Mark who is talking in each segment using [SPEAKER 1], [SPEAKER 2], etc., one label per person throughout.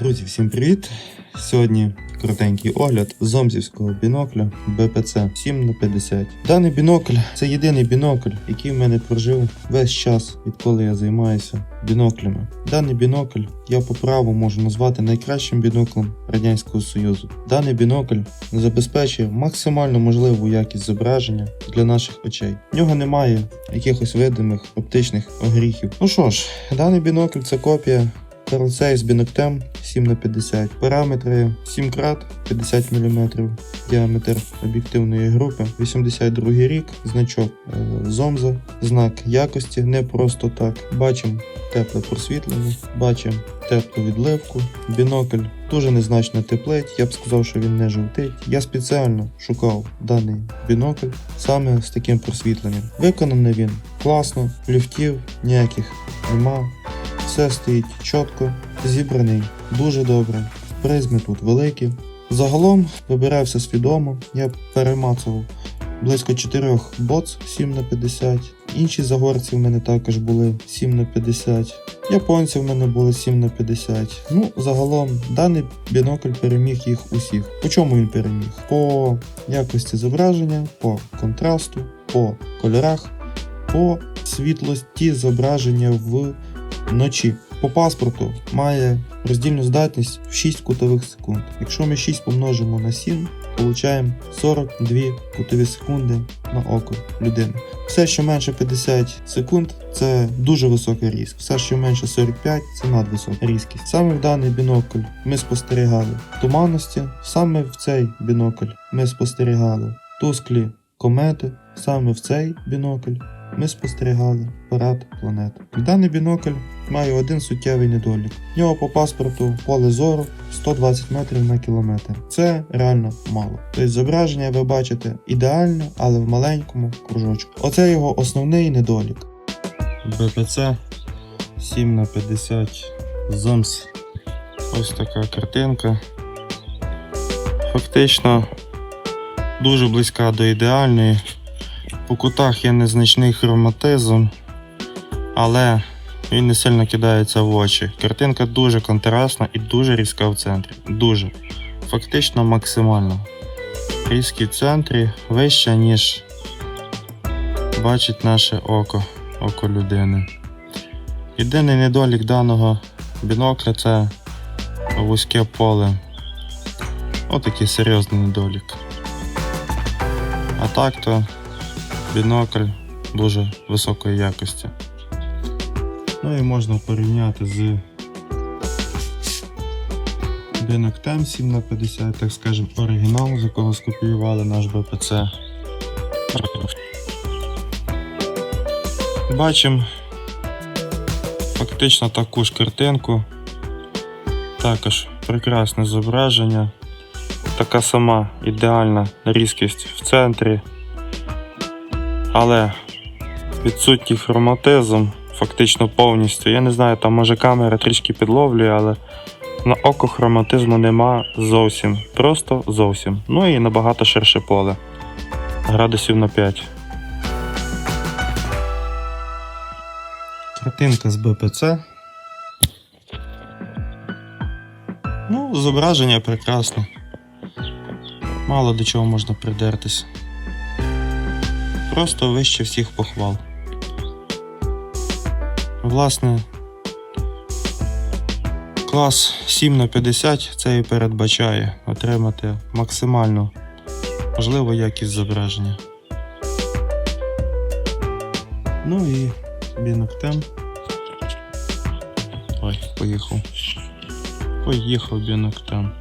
[SPEAKER 1] Друзі, всім привіт! Сьогодні коротенький огляд зомзівського бінокля BPC 7 на 50. Даний бінокль це єдиний бінокль, який в мене прожив весь час, відколи я займаюся біноклями. Даний бінокль я по праву можу назвати найкращим біноклем Радянського Союзу. Даний бінокль забезпечує максимально можливу якість зображення для наших очей. В нього немає якихось видимих оптичних огріхів. Ну що ж, даний бінокль це копія Carl з біноктем 7 на 50 Параметри 7 крат 50 мм, діаметр об'єктивної групи, 82 рік, значок е, Зомза, знак якості, не просто так. Бачимо тепле просвітлення, бачимо теплу відливку. Бінокль дуже незначно теплить, я б сказав, що він не жовтить. Я спеціально шукав даний бінокль саме з таким просвітленням. Виконаний він класно, люфтів ніяких нема. Все стоїть чітко, зібраний дуже добре. Призми тут великі. Загалом вибирав все свідомо. Я перемацував близько 4 боц 7 на 50. Інші загорці в мене також були 7 на 50. Японці в мене були 7 на 50. Ну, загалом, даний бінокль переміг їх усіх. По чому він переміг? По якості зображення, по контрасту, по кольорах, по світлості зображення в вночі. По паспорту має роздільну здатність в 6 кутових секунд. Якщо ми 6 помножимо на 7, получаємо 42 кутові секунди на око людини. Все, що менше 50 секунд, це дуже висока різкість. Все, що менше 45, це надвисока різкість. Саме в даний бінокль ми спостерігали туманності, саме в цей бінокль ми спостерігали тусклі комети, саме в цей бінокль ми спостерігали парад планет. Даний бінокль має один суттєвий недолік. В нього по паспорту поле зору 120 метрів на кілометр. Це реально мало. Тобто зображення ви бачите ідеально, але в маленькому кружочку. Оце його основний недолік. БПЦ 7 на 50 зомс. Ось така картинка. Фактично дуже близька до ідеальної. По кутах є незначний хроматизм, але він не сильно кидається в очі. Картинка дуже контрастна і дуже різка в центрі. Дуже. Фактично максимально. Різкі в центрі вища, ніж бачить наше око, око людини. Єдиний недолік даного бінокля це вузьке поле. Отакий серйозний недолік. А так то бінокль дуже високої якості. Ну і можна порівняти з біноктем 7 на 50, так скажемо, оригінал, з якого скопіювали наш БПЦ. Бачимо фактично таку ж картинку. Також прекрасне зображення. Така сама ідеальна різкість в центрі але відсутній хроматизм фактично повністю. Я не знаю, там може камера трішки підловлює, але на око хроматизму нема зовсім. Просто зовсім. Ну і набагато ширше поле. Градусів на 5. Картинка з БПЦ. Ну, зображення прекрасне. Мало до чого можна придертись просто вище всіх похвал. Власне, клас 7 на 50 це і передбачає отримати максимальну можливу якість зображення. Ну і біноктем. Ой, поїхав. Поїхав біноктем.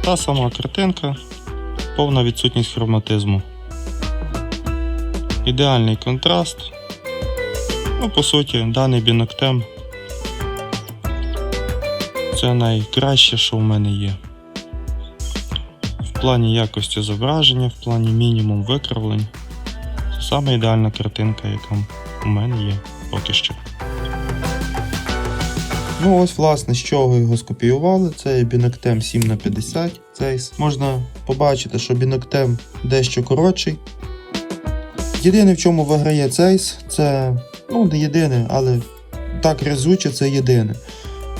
[SPEAKER 1] Та сама картинка, повна відсутність хроматизму. Ідеальний контраст. Ну, по суті, даний біноктем це найкраще, що в мене є. В плані якості зображення, в плані мінімум викривлень. Це саме ідеальна картинка, яка у мене є поки що. Ну ось, власне, з чого його скопіювали. Це біноктем 7 на 50 Цейс. Можна побачити, що біноктем дещо коротший. Єдине, в чому виграє цейс, це ну не єдине, але так резуче це єдине.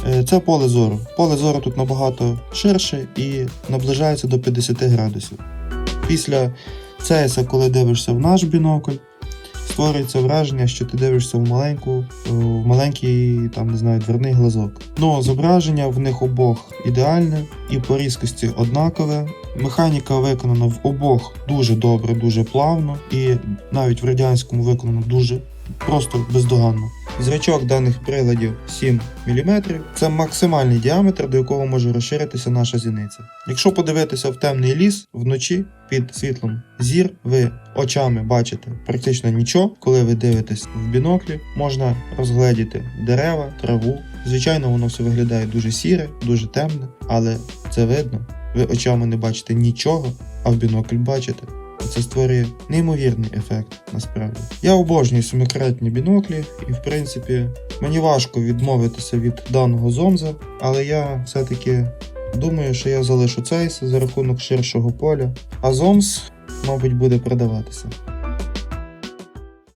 [SPEAKER 1] Е, Це поле зору. Поле зору тут набагато ширше і наближається до 50 градусів. Після цейса, коли дивишся в наш бінокль, створюється враження, що ти дивишся в маленьку, е, в маленький там не знаю, дверний глазок. Ну, зображення в них обох ідеальне і по різкості однакове. Механіка виконана в обох дуже добре, дуже плавно, і навіть в радянському виконано дуже просто бездоганно. Зрачок даних приладів 7 мм це максимальний діаметр, до якого може розширитися наша зіниця. Якщо подивитися в темний ліс вночі під світлом зір, ви очами бачите практично нічого. Коли ви дивитесь в біноклі, можна розгледіти дерева, траву. Звичайно, воно все виглядає дуже сіре, дуже темне, але це видно. Ви очами не бачите нічого, а в бінокль бачите. Це створює неймовірний ефект насправді. Я обожнюю семикратні біноклі, і в принципі мені важко відмовитися від даного зомза, але я все-таки думаю, що я залишу цей за рахунок ширшого поля, а зомз, мабуть, буде продаватися.